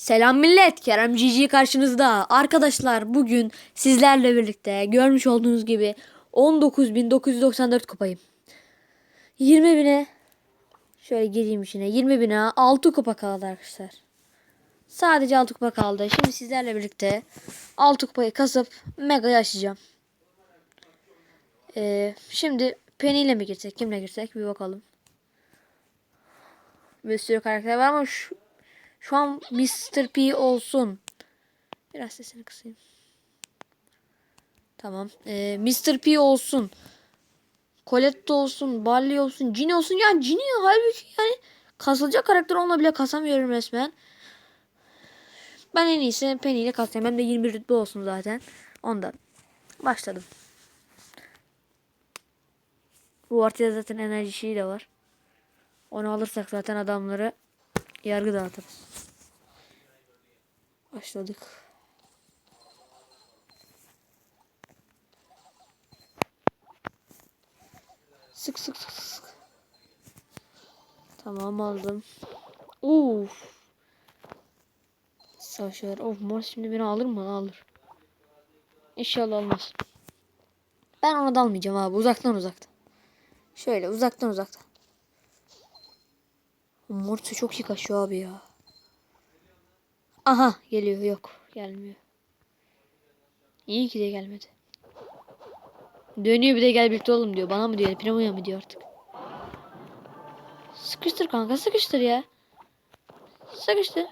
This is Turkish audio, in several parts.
Selam millet, Kerem Cici karşınızda. Arkadaşlar bugün sizlerle birlikte görmüş olduğunuz gibi 19.994 kupayım. 20 bine şöyle gireyim içine 20 bine 6 kupa kaldı arkadaşlar. Sadece 6 kupa kaldı. Şimdi sizlerle birlikte 6 kupayı kasıp mega'yı açacağım. Ee, şimdi Penny ile mi girsek kimle girsek bir bakalım. Bir sürü karakter var ama şu, şu an Mr. P olsun. Biraz sesini kısayım. Tamam. Ee, Mr. P olsun. Colette olsun. Barley olsun. Ginny olsun. Ya Ginny halbuki yani kasılacak karakter olma bile kasamıyorum resmen. Ben en iyisi Penny ile kasayım. Hem de 21 rütbe olsun zaten. Ondan. Başladım. Bu ortaya zaten enerji şeyi de var. Onu alırsak zaten adamları yargı dağıtırız. Başladık. Sık sık sık sık. Tamam aldım. Uf. Savaşlar. Of Mars şimdi beni alır mı? Alır. İnşallah almaz. Ben ona dalmayacağım abi. Uzaktan uzaktan. Şöyle uzaktan uzaktan. Morse çok iyi kaçıyor abi ya. Aha geliyor yok gelmiyor. İyi ki de gelmedi. Dönüyor bir de gel birlikte olalım diyor. Bana mı diyor? Primo'ya mı diyor artık. Sıkıştır kanka sıkıştır ya. Sıkıştır.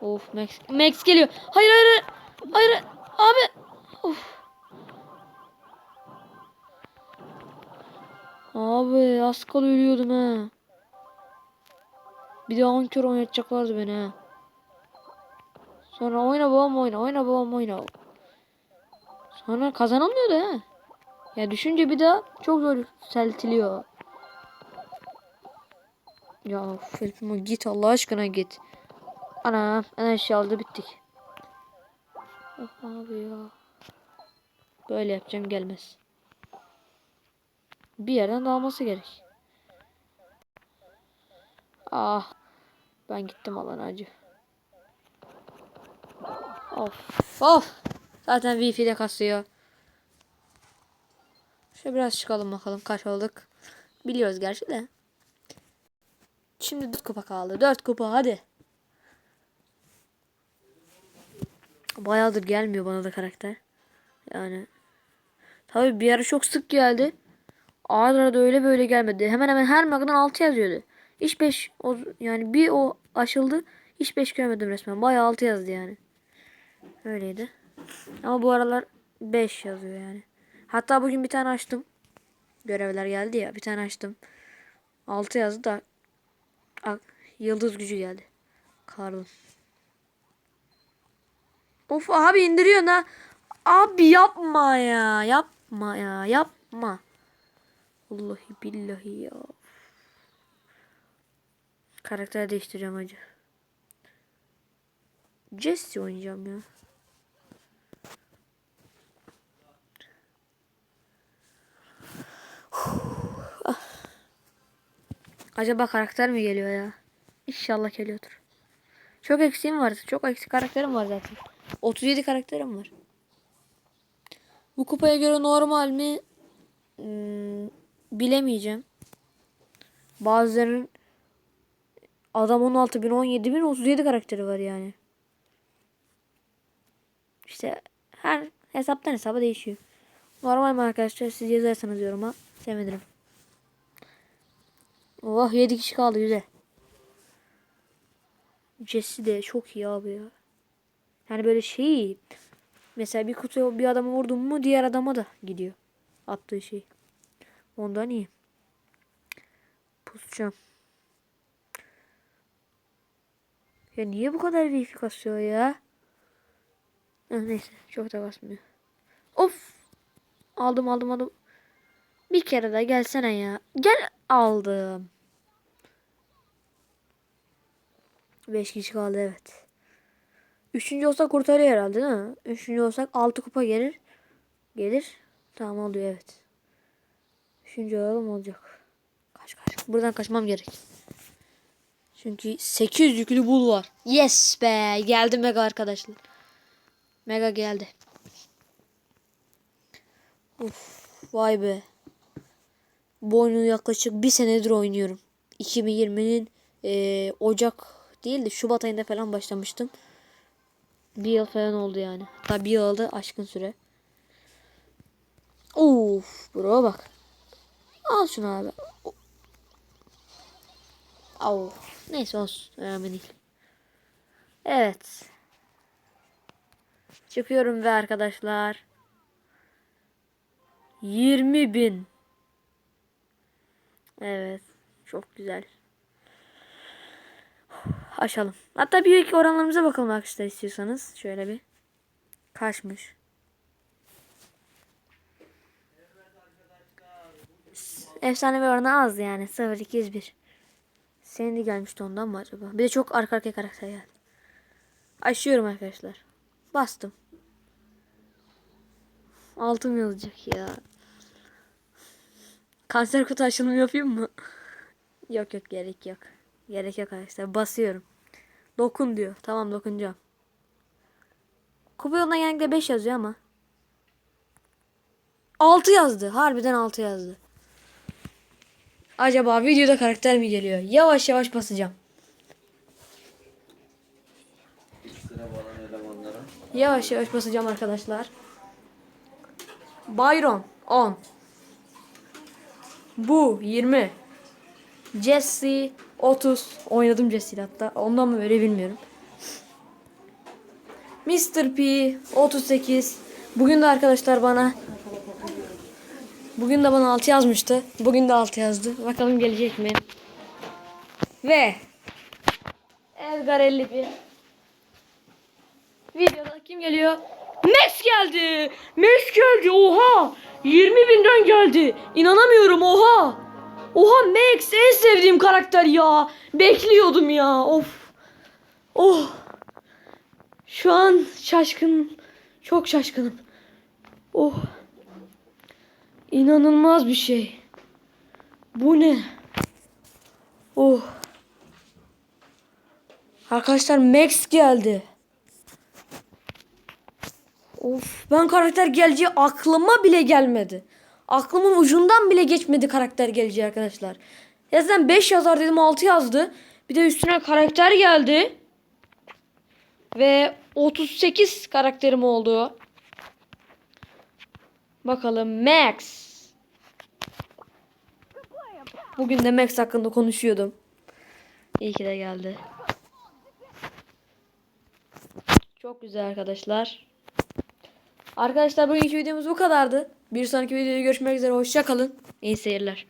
Of Max. Max geliyor. Hayır hayır hayır. Hayır abi. Of. Abi az kala ölüyordum ha. Bir de ankör oynatacaklardı beni ha. Sonra oyna babam oyna, oyna babam oyna. Sonra kazanamıyordu ha. Ya düşünce bir daha çok zor yükseltiliyor. Ya Felip'ime git Allah aşkına git. Ana enerji aldı bittik. Oh abi ya. Böyle yapacağım gelmez. Bir yerden dalması gerek. Ah. Ben gittim alana acı. Of. Of. Zaten Wi-Fi'de kasıyor. Şöyle biraz çıkalım bakalım kaç olduk. Biliyoruz gerçi de. Şimdi 4 kupa kaldı. 4 kupa hadi. Bayağıdır gelmiyor bana da karakter. Yani. Tabii bir ara çok sık geldi. Arada arada öyle böyle gelmedi. Hemen hemen her magadan 6 yazıyordu. Hiç 5 yani bir o aşıldı. Hiç 5 görmedim resmen. Bayağı 6 yazdı yani. Öyleydi. Ama bu aralar 5 yazıyor yani. Hatta bugün bir tane açtım. Görevler geldi ya. Bir tane açtım. 6 yazdı da a, yıldız gücü geldi. Karlı. Of abi indiriyor ha. Abi yapma ya. Yapma ya. Yapma. Vallahi billahi ya. Karakter değiştireceğim acı. Jesse oynayacağım ya. Ah. Acaba karakter mi geliyor ya? İnşallah geliyordur. Çok eksiğim var. Çok eksik karakterim var zaten. 37 karakterim var. Bu kupaya göre normal mi? Hmm, bilemeyeceğim. Bazılarının adam 16 bin, 17 bin, 37 karakteri var yani. İşte her hesaptan hesaba değişiyor. Normal mi arkadaşlar? Siz yazarsanız yoruma sevinirim. Oh 7 kişi kaldı güzel. Jesse de çok iyi abi ya. Yani böyle şey mesela bir kutuya bir adamı vurdum mu diğer adama da gidiyor. Attığı şey. Ondan iyi. Pusacağım. Ya niye bu kadar wifi kasıyor ya? Heh, neyse çok da basmıyor. Of. Aldım aldım aldım. Bir kere de gelsene ya. Gel aldım. 5 kişi kaldı evet. Üçüncü olsak kurtarıyor herhalde değil mi? Üçüncü olsak 6 kupa gelir. Gelir. Tamam oluyor evet. Üçüncü olalım olacak. Kaç kaç. Buradan kaçmam gerek. Çünkü 800 yüklü bul var. Yes be. Geldi mega arkadaşlar. Mega geldi. Uf, vay be. Bu oyunu yaklaşık bir senedir oynuyorum. 2020'nin eee, Ocak değil de Şubat ayında falan başlamıştım. Bir yıl falan oldu yani. Hatta bir yıl oldu aşkın süre. Of bro bak. Al şunu abi. Au. Neyse olsun. Önemli değil. Evet. Çıkıyorum ve arkadaşlar. 20 bin. Evet. Çok güzel. Açalım. Hatta bir iki oranlarımıza bakalım arkadaşlar istiyorsanız. Şöyle bir. Kaçmış. Efsane bir oranı az yani. 0 201. Senin de gelmişti ondan mı acaba? Bir de çok arka arkaya karakter geldi. Açıyorum arkadaşlar. Bastım. Altım yazacak ya. Kanser kutu açılımı yapayım mı? yok yok gerek yok. Gerek yok arkadaşlar. Basıyorum. Dokun diyor. Tamam dokunacağım. Kupa yoluna genellikle 5 yazıyor ama. 6 yazdı. Harbiden 6 yazdı. Acaba videoda karakter mi geliyor? Yavaş yavaş basacağım. Yavaş yavaş basacağım arkadaşlar. Byron 10. Bu 20. Jesse 30. Oynadım Jesse'yle hatta. Ondan mı öyle bilmiyorum. Mr. P 38. Bugün de arkadaşlar bana Bugün de bana 6 yazmıştı. Bugün de 6 yazdı. Bakalım gelecek mi? Ve Edgar 51. Videoda kim geliyor? Max geldi. Max geldi. Oha. 20 binden geldi. İnanamıyorum. Oha. Oha Max en sevdiğim karakter ya. Bekliyordum ya. Of. Oh. Şu an şaşkın. Çok şaşkınım. Oh. İnanılmaz bir şey. Bu ne? Oh. Arkadaşlar Max geldi. Of ben karakter geleceği aklıma bile gelmedi. Aklımın ucundan bile geçmedi karakter geleceği arkadaşlar. Ya zaten 5 yazar dedim 6 yazdı. Bir de üstüne karakter geldi. Ve 38 karakterim oldu. Bakalım Max. Bugün de Max hakkında konuşuyordum. İyi ki de geldi. Çok güzel arkadaşlar. Arkadaşlar bugünkü videomuz bu kadardı. Bir sonraki videoda görüşmek üzere. Hoşça kalın. İyi seyirler.